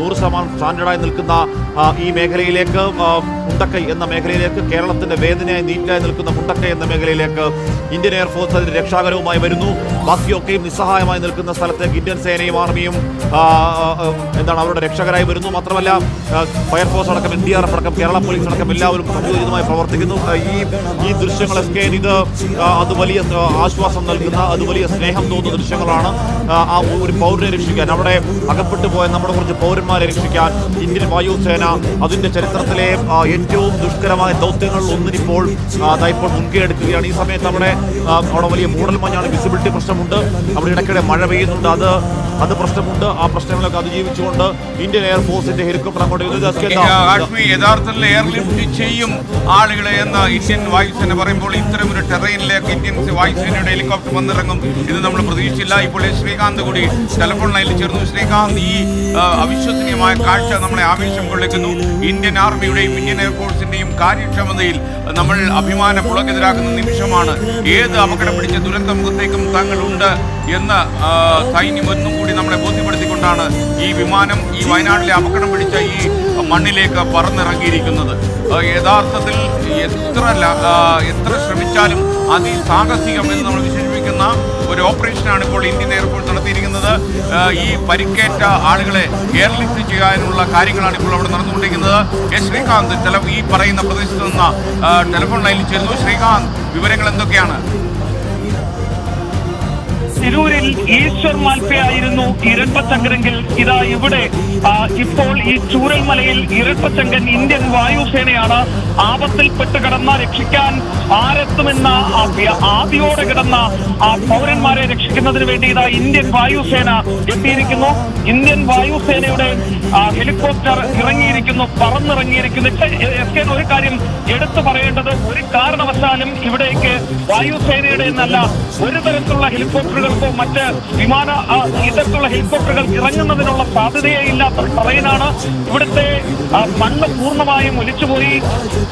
നൂറ് ശതമാനം സ്റ്റാൻഡേർഡായി നിൽക്കുന്ന ഈ മേഖലയിലേക്ക് മുണ്ടക്കൈ എന്ന മേഖലയിലേക്ക് കേരളത്തിന്റെ വേദനയായി നീറ്റായി നിൽക്കുന്ന മുണ്ടക്കൈ എന്ന മേഖലയിലേക്ക് ഇന്ത്യൻ എയർഫോഴ്സ് അതിന്റെ രക്ഷാകരവുമായി വരുന്നു. ബാക്കിയൊക്കെയും നിസ്സഹായമായി നിൽക്കുന്ന സ്ഥലത്തേക്ക് ഇന്ത്യൻ സേനയും ആർമിയും എന്താണ് അവരുടെ രക്ഷകരായി വരുന്നു. മാത്രമല്ല ഫയർഫോഴ്സ് അടക്കം എൻ ഡി ആർ എഫ് അടക്കം കേരള പോലീസ് അടക്കം എല്ലാവരും സംയോജിതമായി പ്രവർത്തിക്കുന്നു. ഈ ഈ ദൃശ്യങ്ങൾ എസ് കെ ഇത് അത് വലിയ ആശ്വാസം നൽകുന്ന അത് വലിയ സ്നേഹം തോന്നുന്ന ദൃശ്യങ്ങളാണ് ആ, ഒരു പൗരനെ രക്ഷിക്കാൻ. അവിടെ അകപ്പെട്ടു പോയ നമ്മുടെ കുറച്ച് പൗരന്മാരെ രക്ഷിക്കാൻ ഇന്ത്യൻ വായുസേന അതിന്റെ ചരിത്രത്തിലെ ഏറ്റവും ദുഷ്കരമായ ദൗത്യങ്ങളിൽ ഒന്നിനിപ്പോൾ അതായിപ്പോൾ മുൻകൈ എടുക്കുകയാണ് ഈ സമയത്ത് അവിടെ അവിടെ വലിയ മൂടൽ മഞ്ഞാണ് വിസിബിലിറ്റി പ്രശ്നമുണ്ട്. അവിടെ ഇടയ്ക്കിടെ മഴ പെയ്യുന്നുണ്ട്. അത് അത് പ്രശ്നമുണ്ട്. ആ പ്രശ്നങ്ങളൊക്കെ അതിജീവിച്ചുകൊണ്ട് ഇന്ത്യൻ എയർഫോഴ്സിന്റെ ഹെലികോപ്റ്റർ അങ്ങോട്ട് കാശ്മീർ യഥാർത്ഥത്തിൽ എയർലിഫ്റ്റ് ചെയ്യും ആളുകളെ എന്ന് ഇന്ത്യൻ വായുസേന. പറയുമ്പോൾ ഇത്തരം ഒരു ടെറൈനിലേക്ക് ഇന്ത്യൻ വായുസേനയുടെ ഹെലികോപ്റ്റർ വന്നിറങ്ങും ഇത് നമ്മൾ പ്രതീക്ഷിച്ചില്ല. ഇപ്പോൾ ശ്രീകാന്ത് കൂടി ടെലഫോൺ ലൈനിൽ ചേർന്നു. ശ്രീകാന്ത് ഈ ആ, അവിശ്വസനീയമായ കാഴ്ച നമ്മളെ ആവേശം കൊള്ളിക്കുന്നു ഇന്ത്യൻ ആർമിയുടെയും ഇന്ത്യൻ എയർഫോഴ്സിന്റെയും കാര്യക്ഷമതയിൽ നമ്മൾ അഭിമാന പുളക്കെതിരാക്കുന്ന നിമിഷമാണ്. ഏത് അപകടം പിടിച്ച ദുരന്ത മുഖത്തേക്കും തങ്ങളുണ്ട് എന്ന് സൈന്യം ഒന്നും കൂടി നമ്മളെ ബോധ്യപ്പെടുത്തിക്കൊണ്ടാണ് ഈ വിമാനം ഈ വയനാട്ടിലെ അപകടം പിടിച്ച ഈ മണ്ണിലേക്ക് പറന്നിറങ്ങിയിരിക്കുന്നത്. യഥാർത്ഥത്തിൽ എത്ര എത്ര ശ്രമിച്ചാലും അതിസാഹസികം എന്ന് നമ്മൾ വിശേഷിപ്പിക്കുന്ന ഒരു ഓപ്പറേഷനാണ് ഇപ്പോൾ ഇന്ത്യൻ എയർഫോഴ്സ് നടത്തിയിരിക്കുന്നത്. ഈ പരിക്കേറ്റ ആളുകളെ എയർലിഫ്റ്റ് ചെയ്യാനുള്ള കാര്യങ്ങളാണ് ഇപ്പോൾ അവിടെ നടന്നുകൊണ്ടിരിക്കുന്നത്. എസ് ശ്രീകാന്ത് ഈ പറയുന്ന പ്രദേശത്ത് നിന്ന് ടെലിഫോൺ ലൈനിൽ ചേരുന്നു. ശ്രീകാന്ത് വിവരങ്ങൾ എന്തൊക്കെയാണ്? തിരൂരിൽ ഈശ്വർ മാൽപ്പയായിരുന്നു ഇരട്ടച്ചങ്കരെങ്കിൽ ഇതാ ഇവിടെ. ഇപ്പോൾ ഈ ചൂരൽമലയിൽ ഇരട്ടച്ചങ്കൻ ഇന്ത്യൻ വായുസേനയാണ് ആപത്തിൽപ്പെട്ട് കിടന്ന രക്ഷിക്കാൻ ആരെത്തുമെന്ന ആദ്യോടെ കിടന്ന ആ പൗരന്മാരെ രക്ഷിക്കുന്നതിന് വേണ്ടി ഇതാ ഇന്ത്യൻ വായുസേന എത്തിയിരിക്കുന്നു. ഇന്ത്യൻ വായുസേനയുടെ ഹെലികോപ്റ്റർ ഇറങ്ങിയിരിക്കുന്നു പറന്നിറങ്ങിയിരിക്കുന്നു. എസ് ഒരു കാര്യം എടുത്തു പറയേണ്ടത് ഒരു കാരണവശാലും ഇവിടേക്ക് വായുസേനയുടെ എന്നല്ല ഒരു തരത്തിലുള്ള ഹെലികോപ്റ്ററുകൾക്കോ മറ്റ് വിമാന ഇതൊക്കെയുള്ള ഹെലികോപ്റ്ററുകൾ ഇറങ്ങുന്നതിനുള്ള സാധ്യതയേ ഇല്ലാത്ത ട്രെയിനാണ് ഇവിടുത്തെ മണ്ണ് പൂർണമായും ഒലിച്ചുപോയി.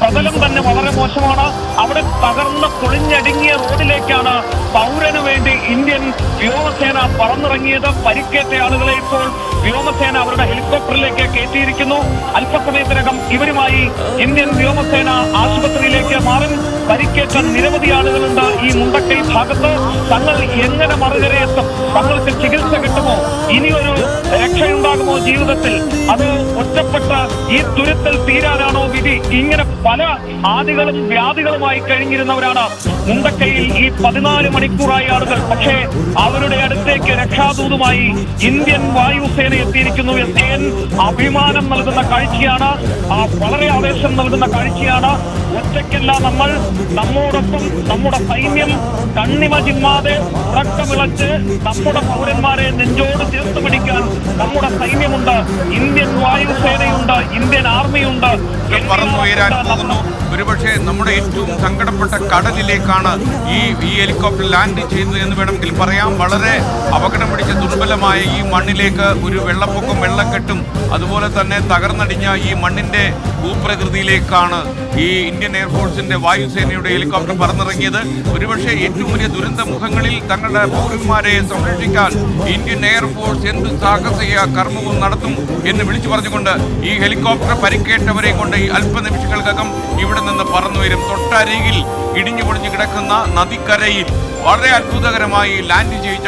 പ്രതലം തന്നെ വളരെ മോശമാണ്. അവിടെ തകർന്ന് പൊളിഞ്ഞടുങ്ങിയ റോഡിലേക്കാണ് പൗരന് വേണ്ടി ഇന്ത്യൻ വ്യോമസേന പറന്നിറങ്ങിയത്. പരിക്കേറ്റ ആളുകളെ ഇപ്പോൾ വ്യോമസേന അവരുടെ ഹെലികോപ്റ്ററിലേക്ക് കയറ്റിയിരിക്കുന്നു. അല്പസമയത്തിനകം ഇവരുമായി ഇന്ത്യൻ വ്യോമസേന ആശുപത്രിയിലേക്ക് മാറും. പരിക്കേറ്റ നിരവധി ആളുകളുണ്ട് ഈ മുണ്ടക്കൈ ഭാഗത്ത്. തങ്ങൾ എങ്ങനെ മറുകരയെത്തും? തങ്ങൾക്ക് ചികിത്സ കിട്ടുമോ ഒരു രക്ഷയുണ്ടാകുമോ ജീവിതത്തിൽ? അത് ഒറ്റപ്പെട്ട ഈ തുരുത്തൽ തീരാനാണോ വിധി? ഇങ്ങനെ പല ആദികളും വ്യാധികളുമായി കഴിഞ്ഞിരുന്നവരാണ് മുണ്ടക്കയിൽ ഈ പതിനാല് മണിക്കൂറായി ആളുകൾ. പക്ഷേ അവരുടെ അടുത്തേക്ക് രക്ഷാദൂതുമായി ഇന്ത്യൻ വായുസേന എത്തിയിരിക്കുന്നു. എത്തിയൻ അഭിമാനം നൽകുന്ന കാഴ്ചയാണ്. വളരെ ആവേശം നൽകുന്ന കാഴ്ചയാണ്. ഒറ്റയ്ക്കല്ല നമ്മൾ നമ്മോടൊപ്പം നമ്മുടെ സൈന്യം കണ്ണിമ ചിമ്മാതെ ഉറക്കമിളച്ച് നമ്മുടെ പൗരന്മാരെ നെഞ്ചോട് ചേർത്ത് പിടിക്കാൻ നമ്മുടെ സൈന്യമുണ്ട്. Indian വായുസേനയുണ്ട് Indian ആർമിയുണ്ട്. പറന്നുയരാൻ പോകുന്നു. ഒരുപക്ഷെ നമ്മുടെ ഏറ്റവും സങ്കടപ്പെട്ട കടലിലേക്കാണ് ഈ ഈ ഹെലികോപ്റ്റർ ലാൻഡ് ചെയ്യുന്നത് എന്ന് വേണമെങ്കിൽ പറയാം. വളരെ അപകടം പിടിച്ച ദുർബലമായ ഈ മണ്ണിലേക്ക് ഒരു വെള്ളപ്പൊക്കം വെള്ളക്കെട്ടും അതുപോലെ തന്നെ തകർന്നടിഞ്ഞ ഈ മണ്ണിന്റെ ഭൂപ്രകൃതിയിലേക്കാണ് ഈ ഇന്ത്യൻ എയർഫോഴ്സിന്റെ വായുസേനയുടെ ഹെലികോപ്റ്റർ പറന്നിറങ്ങിയത്. ഒരുപക്ഷെ ഏറ്റവും വലിയ ദുരന്ത മുഖങ്ങളിൽ തങ്ങളുടെ പൗരന്മാരെ സംരക്ഷിക്കാൻ ഇന്ത്യൻ എയർഫോഴ്സ് എന്ത് സാഹസിക കർമ്മവും നടത്തും എന്ന് വിളിച്ചു പറഞ്ഞുകൊണ്ട് ഈ ഹെലികോപ്റ്റർ പരിക്കേറ്റവരെ കൊണ്ട് ഈ അല്പനിമിഷങ്ങൾക്കകം ഇവിടെ നിന്ന് പറന്നുവരും തൊട്ടരികിൽ ഇടിഞ്ഞു പൊളിഞ്ഞു കിടക്കുന്ന നദിക്കരയിൽ വളരെ അത്ഭുതകരമായി ലാൻഡ് ചെയ്യിച്ച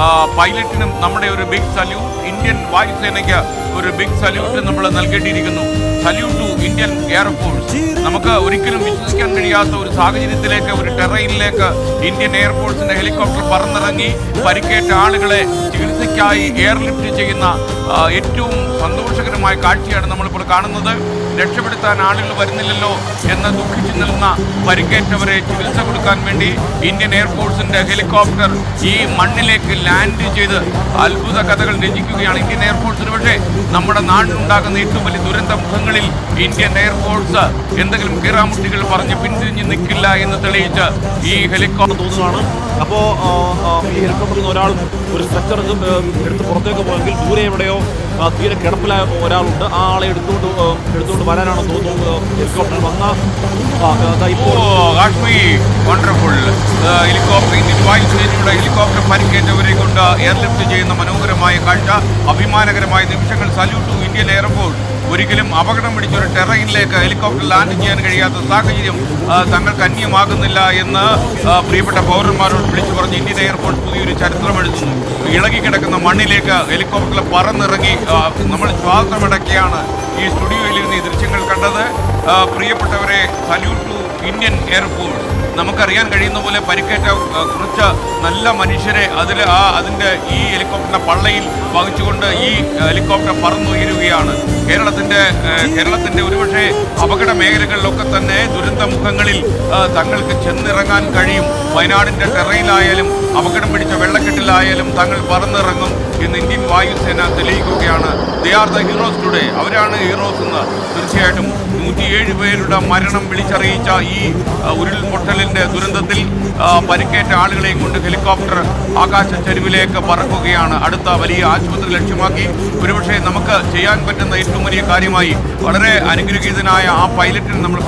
ആ, പൈലറ്റിനും നമ്മുടെ ഒരു ബിഗ് സല്യൂട്ട് ഇന്ത്യൻ വായുസേനയ്ക്ക് ഒരു ബിഗ് സല്യൂട്ട് നമ്മൾ നൽകേണ്ടിയിരിക്കുന്നു. Salute to Indian air force നമുക്ക് ഒരിക്കലും വിശ്വസിക്കാൻ കഴിയാത്ത ഒരു സാഹചര്യത്തിലേക്ക് ഒരു ടെറൈനിലേക്ക് ഇന്ത്യൻ എയർഫോഴ്സിന്റെ ഹെലികോപ്റ്റർ പറന്നിറങ്ങി പരിക്കേറ്റ ആളുകളെ ചികിത്സയ്ക്കായി എയർലിഫ്റ്റ് ചെയ്യുന്ന ഏറ്റവും സന്തോഷകരമായ കാഴ്ചയാണ് നമ്മളിപ്പോൾ കാണുന്നത്. രക്ഷപ്പെടുത്താൻ ആളുകൾ വരുന്നില്ലല്ലോ എന്ന് ദുഃഖിച്ചു നിൽക്കുന്ന പരിക്കേറ്റവരെ ചികിത്സ കൊടുക്കാൻ വേണ്ടി ഇന്ത്യൻ എയർഫോഴ്സിന്റെ ഹെലികോപ്റ്റർ ഈ മണ്ണിലേക്ക് ലാൻഡ് ചെയ്ത് അത്ഭുത കഥകൾ രചിക്കുകയാണ് ഇന്ത്യൻ എയർഫോഴ്സിന് പക്ഷേ നമ്മുടെ നാടിനുണ്ടാകുന്ന ഏറ്റവും വലിയ ദുരന്ത മുഖങ്ങളിൽ ഇന്ത്യൻ എയർഫോഴ്സ് എന്തെങ്കിലും കീറാമുട്ടികൾ പറഞ്ഞ് പിന്തിരിഞ്ഞ് നിൽക്കില്ല എന്ന് തെളിയിച്ച് ഈ ഹെലികോപ്റ്റർ തോന്നുന്നതാണ് അപ്പോൾ ഈ ഹെലികോപ്റ്ററിൽ നിന്ന് ഒരാൾ ഒരു സ്ട്രക്ചർ എടുത്ത് പുറത്തേക്ക് പോയെങ്കിൽ ദൂരെ എവിടെയോ തീരെ കിടപ്പിലായ ഒരാളുണ്ട്. ആ ആളെ എടുത്തുകൊണ്ട് എടുത്തുകൊണ്ട് വരാനാണ് തോന്നുന്നു ഹെലികോപ്റ്റർ വന്ന വണ്ടർഫുൾ ഹെലികോപ്റ്റർ ഹെലികോപ്റ്റർ പരിക്കേറ്റവരെ കൊണ്ട് എയർലിഫ്റ്റ് ചെയ്യുന്ന മനോഹരമായ കാഴ്ച. അഭിമാനകരമായ നിമിഷങ്ങൾ. സല്യൂട്ട് ഇന്ത്യൻ എയർഫോഴ്സ് ഒരിക്കലും അപകടം പിടിച്ചൊരു ടെറയിനിലേക്ക് ഹെലികോപ്റ്റർ ലാൻഡ് ചെയ്യാൻ കഴിയാത്ത സാഹചര്യം തങ്ങൾക്ക് അന്യമാകുന്നില്ല എന്ന് പ്രിയപ്പെട്ട പൗരന്മാരോട് വിളിച്ചു പറഞ്ഞ് ഇന്ത്യൻ എയർഫോഴ്സ് പുതിയൊരു ചരിത്രം എഴുതുന്നു ഇളകിക്കിടക്കുന്ന മണ്ണിലേക്ക് ഹെലികോപ്റ്ററിൽ പറന്നിറങ്ങി നമ്മൾ ശ്വാസമടക്കിയാണ് ഈ സ്റ്റുഡിയോയിൽ നിന്ന് ഈ ദൃശ്യങ്ങൾ കണ്ടത്. പ്രിയപ്പെട്ടവരെ സല്യൂട്ട് ഇന്ത്യൻ എയർഫോഴ്സ് നമുക്കറിയാൻ കഴിയുന്ന പോലെ പരിക്കേറ്റ കുറച്ച് നല്ല മനുഷ്യരെ അതിൽ ആ അതിന്റെ ഈ ഹെലികോപ്റ്ററിന്റെ പള്ളയിൽ വഹിച്ചുകൊണ്ട് ഈ ഹെലികോപ്റ്റർ പറന്നുയരുകയാണ് കേരളത്തിന്റെ കേരളത്തിന്റെ ഒരുപക്ഷെ അപകട മേഖലകളിലൊക്കെ തന്നെ ദുരന്തമുഖങ്ങളിൽ തങ്ങൾക്ക് ചെന്നിറങ്ങാൻ കഴിയും. വയനാടിന്റെ ടെറയിലായാലും അപകടം പിടിച്ച വെള്ളക്കെട്ടിലായാലും തങ്ങൾ പറന്നിറങ്ങും എന്ന് ഇന്ത്യൻ വായുസേന തെളിയിക്കുകയാണ്. They are the heroes today. അവരാണ് ഹീറോസ് എന്ന്. തീർച്ചയായിട്ടും നൂറ്റിയേഴ് പേരുടെ മരണം വിളിച്ചറിയിച്ച ആ, ഉരുൾപൊട്ടലിന്റെ ദുരന്തത്തിൽ പരിക്കേറ്റ ആളുകളെയും കൊണ്ട് ഹെലികോപ്റ്റർ ആകാശ ചരിവിലേക്ക് പറക്കുകയാണ്. അടുത്ത വലിയ ആശുപത്രി ലക്ഷ്യമാക്കി. ഒരുപക്ഷെ നമുക്ക് ചെയ്യാൻ പറ്റുന്ന ഏറ്റവും വലിയ കാര്യമായി വളരെ അനുഗ്രഹീതനായ ആ പൈലറ്റിന് നമ്മൾ